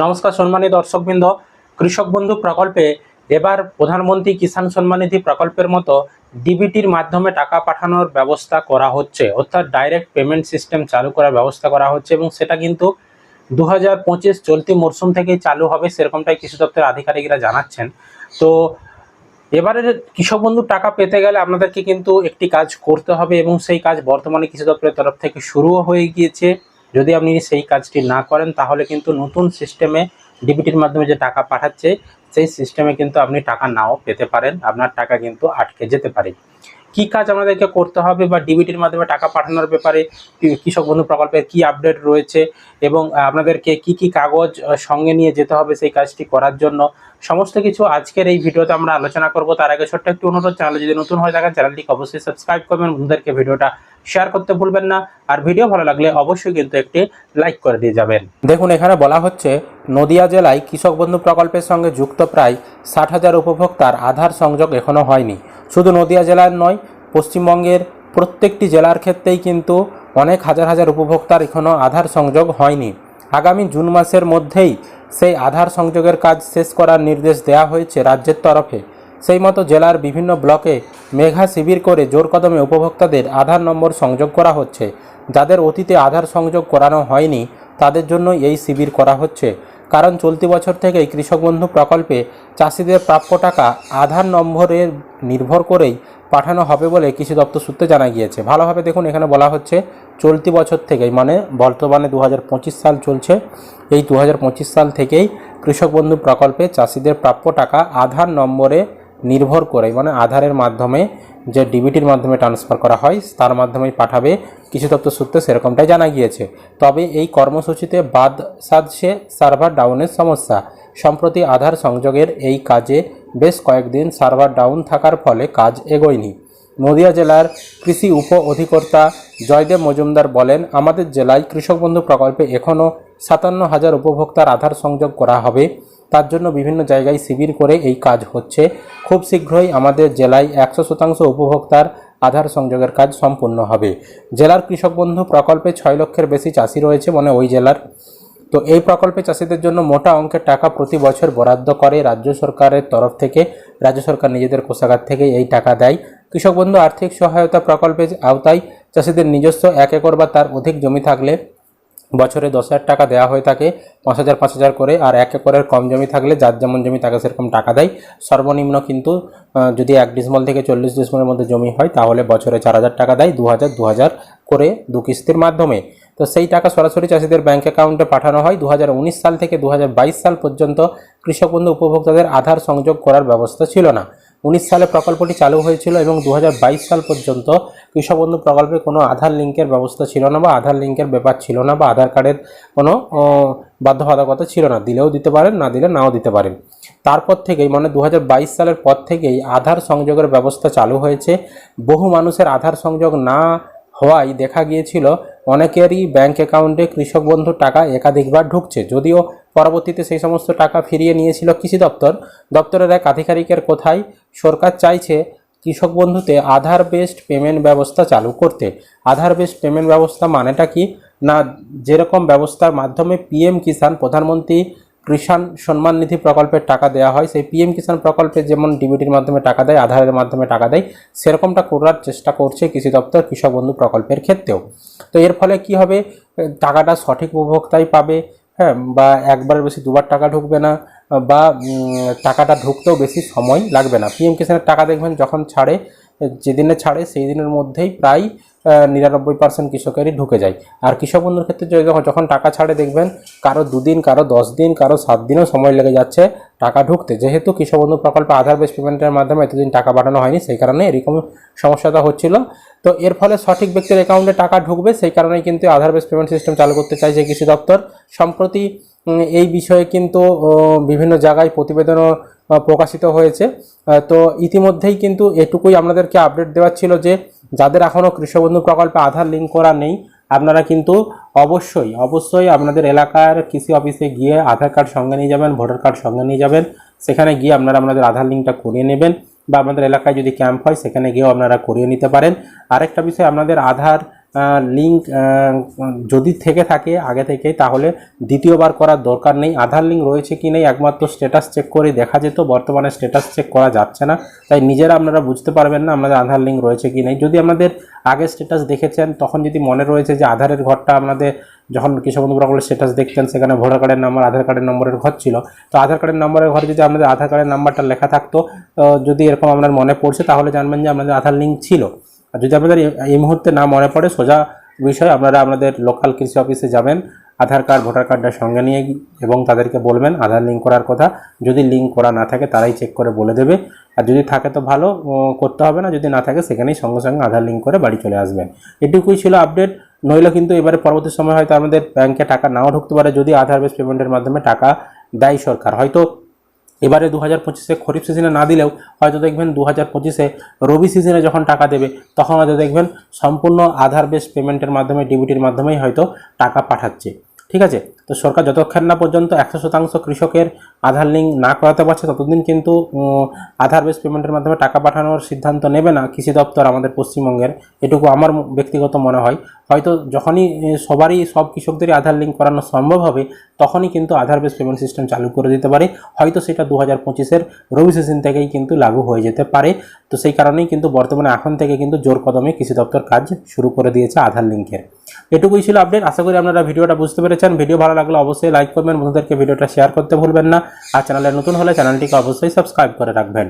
নমস্কার সম্মানিত দর্শকবৃন্দ। কৃষক বন্ধু প্রকল্পে এবার প্রধানমন্ত্রী কিষাণ সম্মান নিধি প্রকল্পের মতো ডিবিটির মাধ্যমে টাকা পাঠানোর ব্যবস্থা করা হচ্ছে। অর্থাৎ ডাইরেক্ট পেমেন্ট সিস্টেম চালু করার ব্যবস্থা করা হচ্ছে এবং সেটা কিন্তু দু হাজার পঁচিশ চলতি মরশুম থেকেই চালু হবে সেরকমটাই কৃষি দপ্তরের আধিকারিকরা জানাচ্ছেন। তো এবারের কৃষক বন্ধুর টাকা পেতে গেলে আপনাদেরকে কিন্তু একটি কাজ করতে হবে এবং সেই কাজ বর্তমানে কৃষি দপ্তরের তরফ থেকে শুরুও হয়ে গিয়েছে। যদি আপনি সেই কাজটি না করেন, তাহলে কিন্তু নতুন সিস্টেমে ডিবিটির মাধ্যমে যে টাকা পাঠাচ্ছে সেই সিস্টেমে কিন্তু আপনি টাকা নাও পেতে পারেন। আপনার টাকা কিন্তু আটকে যেতে পারে। কি কাজ আমাদেরকে করতে হবে বা ডিবিটির মাধ্যমে টাকা পাঠানোর ব্যাপারে কৃষক বন্ধু প্রকল্পের কি আপডেট রয়েছে এবং আপনাদেরকে কি কি কাগজ সঙ্গে নিয়ে যেতে হবে সেই কাজটি করার জন্য সমস্ত কিছু আজকের এই ভিডিওতে আমরা আলোচনা করব। তার আগে ছোট্ট একটি অনুরোধ, চ্যানেলে যদি নতুন হয়ে থাকেন, চ্যানেলটিকে অবশ্যই সাবস্ক্রাইব করবেন। বন্ধুদেরকে ভিডিওটা শেয়ার করতে ভুলবেন না। আর ভিডিও ভালো লাগলে অবশ্যই কিন্তু একটি লাইক করে দিয়ে যাবেন। দেখুন, এখানে বলা হচ্ছে, নদিয়া জেলায় কৃষক বন্ধু প্রকল্পের সঙ্গে যুক্ত প্রায় ষাট হাজার উপভোক্তার আধার সংযোগ এখনও হয়নি। শুধু নদিয়া জেলার নয়, পশ্চিমবঙ্গের প্রত্যেকটি জেলার ক্ষেত্রেই কিন্তু অনেক হাজার হাজার উপভোক্তার এখনও আধার সংযোগ হয়নি। আগামী জুন মাসের মধ্যেই সেই আধার সংযোগের কাজ শেষ করার নির্দেশ দেওয়া হয়েছে রাজ্যের তরফে। সেই মতো জেলার বিভিন্ন ব্লকে মেঘা শিবির করে জোর কদমে উপভোক্তাদের আধার নম্বর সংযোগ করা হচ্ছে। যাদের অতীতে আধার সংযোগ করানো হয়নি, তাদের জন্য এই শিবির করা হচ্ছে। কারণ চলতি বছর থেকেই কৃষক বন্ধু প্রকল্পে চাষিদের প্রাপ্য টাকা আধার নম্বরের নির্ভর করেই পাঠানো হবে বলে কৃষি দপ্তর সূত্রে জানা গিয়েছে। ভালোভাবে দেখুন, এখানে বলা হচ্ছে, চলতি বছর থেকেই মানে বর্তমানে দু হাজার পঁচিশ সাল চলছে, এই দু হাজার পঁচিশ সাল থেকেই কৃষক বন্ধু প্রকল্পে চাষিদের প্রাপ্য টাকা আধার নম্বরে নির্ভর করে মানে আধারের মাধ্যমে যে ডিবিটির মাধ্যমে ট্রান্সফার করা হয়, তার মাধ্যমেই পাঠাবে। কৃষি দপ্তর সূত্রে সেরকমটাই জানা গিয়েছে। তবে এই কর্মসূচিতে বাদ সাধছে সার্ভার ডাউনের সমস্যা। সম্প্রতি আধার সংযোগের এই কাজে বেশ কয়েকদিন সার্ভার ডাউন থাকার ফলে কাজ এগোয়নি। নদিয়া জেলার কৃষি উপ অধিকর্তা জয়দেব মজুমদার বলেন, আমাদের জেলায় কৃষক বন্ধু প্রকল্পে এখনও সাতান্ন হাজার উপভোক্তার আধার সংযোগ করা হবে। তার জন্য বিভিন্ন জায়গায় শিবির করে এই কাজ হচ্ছে। খুব শীঘ্রই আমাদের জেলায় একশো শতাংশ উপভোক্তার আধার সংযোগের কাজ সম্পূর্ণ হবে। জেলার কৃষক বন্ধু প্রকল্পে ছয় লক্ষের বেশি চাষি রয়েছে মানে ওই জেলার। তো এই প্রকল্পে চাষিদের জন্য মোটা অঙ্কের টাকা প্রতি বছর বরাদ্দ করে রাজ্য সরকারের তরফ থেকে, রাজ্য সরকার নিজেদের কোষাগার থেকে এই টাকা দেয়। কৃষক বন্ধু আর্থিক সহায়তা প্রকল্পের আওতায় চাষিদের নিজস্ব এক একর বা তার অধিক জমি থাকলে বছরে দশ হাজার টাকা দেওয়া হয়ে থাকে, পাঁচ হাজার পাঁচ হাজার করে, আর এক একরের কম জমি থাকলে যার যেমন জমি তাকে সেরকম টাকা দেয়। সর্বনিম্ন কিন্তু যদি এক ডিসমল থেকে চল্লিশ ডিসমলের মধ্যে জমি হয়, তাহলে বছরে চার হাজার টাকা দেয়, দু হাজার দু হাজার করে দু কিস্তির মাধ্যমে। তো সেই টাকা সরাসরি চাষিদের ব্যাঙ্ক অ্যাকাউন্টে পাঠানো হয়। দু হাজার উনিশ সাল থেকে দু হাজার বাইশ সাল পর্যন্ত কৃষক বন্ধু উপভোক্তাদের আধার সংযোগ করার ব্যবস্থা ছিল না। উনিশ সালে প্রকল্পটি চালু হয়েছিল এবং দু হাজার বাইশ সাল পর্যন্ত কৃষক বন্ধু প্রকল্পে কোনো আধার লিঙ্কের ব্যবস্থা ছিল না বা আধার লিঙ্কের ব্যাপার ছিল না বা আধার কার্ডের কোনো বাধ্যবাধকতা ছিল না। দিলেও দিতে পারেন, না দিলে নাও দিতে পারেন। তারপর থেকেই মানে দু হাজার বাইশ সালের পর থেকেই আধার সংযোগের ব্যবস্থা চালু হয়েছে। বহু মানুষের আধার সংযোগ না হওয়ায় দেখা গিয়েছিল, অনেকেরই ব্যাংক অ্যাকাউন্টে কৃষক বন্ধুর টাকা একাধিকবার ঢুকছে। যদিও পরবর্তীতে সেই সমস্ত টাকা ফিরিয়ে নিয়েছিল কৃষি দপ্তর। দপ্তরের এক আধিকারিকের কোথায় সরকার চাইছে কৃষক বন্ধুতে আধার বেসড পেমেন্ট ব্যবস্থা চালু করতে। আধার বেসড পেমেন্ট ব্যবস্থা মানেটা কি? না, যেরকম ব্যবস্থার মাধ্যমে পিএম কিষাণ প্রধানমন্ত্রী কৃষাণ সম্মান নিধি প্রকল্পের টাকা দেওয়া হয়, সেই পিএম কিষাণ প্রকল্পে যেমন ডিবিটির মাধ্যমে টাকা দেয়, আধারের মাধ্যমে টাকা দেয়, সেরকমটা করার চেষ্টা করছে কৃষি দপ্তর কৃষক বন্ধু প্রকল্পের ক্ষেত্রেও। তো এর ফলে কি হবে? টাকাটা সঠিক উপভোক্তাই পাবে হ্যাঁ বা একবার বেশি দুবার টাকা ঢুকবে না, বা টাকাটা ঢুকতেও বেশি সময় লাগবে না। পিএম কিষানের টাকা দেখবেন যখন ছাড়ে যেদিনে ছাড়ে সেই দিনের মধ্যেই প্রায় নিরানব্বই পার্সেন্ট কৃষকেরই ঢুকে যায়। আর কৃষক বন্ধুর ক্ষেত্রে যখন- টাকা ছাড়ে দেখবেন, কারও দুদিন, কারও দশ দিন, কারও সাত দিনও সময় লেগে যাচ্ছে টাকা ঢুকতে। যেহেতু কৃষক বন্ধু প্রকল্পে আধার বেস পেমেন্টের মাধ্যমে এতদিন টাকা পাঠানো হয়নি, সেই কারণে এরকম সমস্যাটা হচ্ছিল। তো এর ফলে সঠিক ব্যক্তির অ্যাকাউন্টে টাকা ঢুকবে, সেই কারণেই কিন্তু আধার বেস পেমেন্ট সিস্টেম চালু করতে চাইছে কৃষি দপ্তর। সম্প্রতি এই বিষয়ে কিন্তু বিভিন্ন জায়গায় প্রতিবেদনও প্রকাশিত হয়েছে। তো ইতিমধ্যেই কিন্তু এটুকুই আপনাদেরকে আপডেট দেওয়ার ছিল যে, যাদের এখনও কৃষকবন্ধু প্রকল্পে আধার লিঙ্ক করা নেই, আপনারা কিন্তু অবশ্যই অবশ্যই আপনাদের এলাকার কৃষি অফিসে গিয়ে আধার কার্ড সঙ্গে নিয়ে যাবেন ভোটার কার্ড সঙ্গে নিয়ে যাবেন। সেখানে গিয়ে আপনারা আপনাদের আধার লিঙ্কটা করিয়ে নেবেন বা আপনাদের এলাকায় যদি ক্যাম্প হয়, সেখানে গিয়েও আপনারা করিয়ে নিতে পারেন। আরেকটা বিষয়, আপনাদের আধার লিঙ্ক যদি থেকে থাকে আগে থেকে, তাহলে দ্বিতীয়বার করার দরকার নেই। আধার লিঙ্ক রয়েছে কি নেই একমাত্র স্ট্যাটাস চেক করে দেখা যেত, বর্তমানে স্ট্যাটাস চেক করা যাচ্ছে না। তাই নিজেরা আপনারা বুঝতে পারবেন না আপনাদের আধার লিঙ্ক রয়েছে কি নেই। যদি আপনাদের আগে স্ট্যাটাস দেখেছেন, তখন যদি মনে রয়েছে যে আধারের ঘরটা আপনাদের যখন কৃষক বন্ধু স্ট্যাটাস দেখতেন, সেখানে ভোটার কার্ডের নাম্বার আধার কার্ডের নম্বরের ঘর ছিল। তো আধার কার্ডের নম্বরের ঘরে যদি আপনাদের আধার কার্ডের নাম্বারটা লেখা থাকতো যদি এরকম আপনার মনে পড়ছে, তাহলে জানবেন যে আপনাদের আধার লিঙ্ক ছিল। আর যদি আপনাদের এই- মুহূর্তে না মনে পড়ে, সোজা বিষয়, আপনারা আপনাদের লোকাল কৃষি অফিসে যাবেন, আধার কার্ড ভোটার কার্ডটা সঙ্গে নিয়ে এবং তাদেরকে বলবেন আধার লিঙ্ক করার কথা। যদি লিঙ্ক করা না থাকে, তারাই চেক করে বলে দেবে। আর যদি থাকে তো ভালো করতে হবে না। যদি না থাকে, সেখানেই সঙ্গে সঙ্গে আধার লিঙ্ক করে বাড়ি চলে আসবেন। এটুকুই ছিল আপডেট নইলে কিন্তু এবারে পরবর্তী সময় হয়তো আমাদের ব্যাংকে টাকা নাও ঢুকতে পারে। যদি আধার বেস পেমেন্টের মাধ্যমে টাকা দেয় সরকার, হয়তো এবারে দু হাজার পঁচিশে খরিফ সিজনে না দিলেও হয়তো দেখবেন দু হাজার পঁচিশে রবি সিজনে যখন টাকা দেবে, তখন হয়তো দেখবেন সম্পূর্ণ আধার বেস পেমেন্টের মাধ্যমে ডিবিটির মাধ্যমেই হয়তো টাকা পাঠাচ্ছে। ঠিক আছে? তো সরকার যতক্ষণ না পর্যন্ত একশো শতাংশ কৃষকের আধার লিঙ্ক না করাতে পারছে, ততদিন কিন্তু আধার বেস পেমেন্টের মাধ্যমে টাকা পাঠানোর সিদ্ধান্ত নেবে না কৃষি দপ্তর আমাদের পশ্চিমবঙ্গের। এটুকু আমার ব্যক্তিগত মনে হয়। হয়তো যখনই সবারই, সব কৃষকদেরই আধার লিঙ্ক করানো সম্ভব হবে, তখনই কিন্তু আধার বেস পেমেন্ট সিস্টেম চালু করে দিতে পারে। হয়তো সেটা দু হাজার পঁচিশের রবি সিজন থেকেই কিন্তু লাগু হয়ে যেতে পারে। তো সেই কারণেই কিন্তু বর্তমানে এখন থেকে কিন্তু জোর কদমে কৃষি দপ্তর কাজ শুরু করে দিয়েছে আধার লিঙ্কের। এটুকুই ছিল আপডেট আশা করি আপনারা ভিডিওটা বুঝতে পেরেছেন। ভিডিও ভালো লাগলে অবশ্যই লাইক করবেন। বন্ধুদেরকে ভিডিওটা শেয়ার করতে ভুলবেন না। আর চ্যানেলে নতুন হলে চ্যানেলটিকে অবশ্যই সাবস্ক্রাইব করে রাখবেন।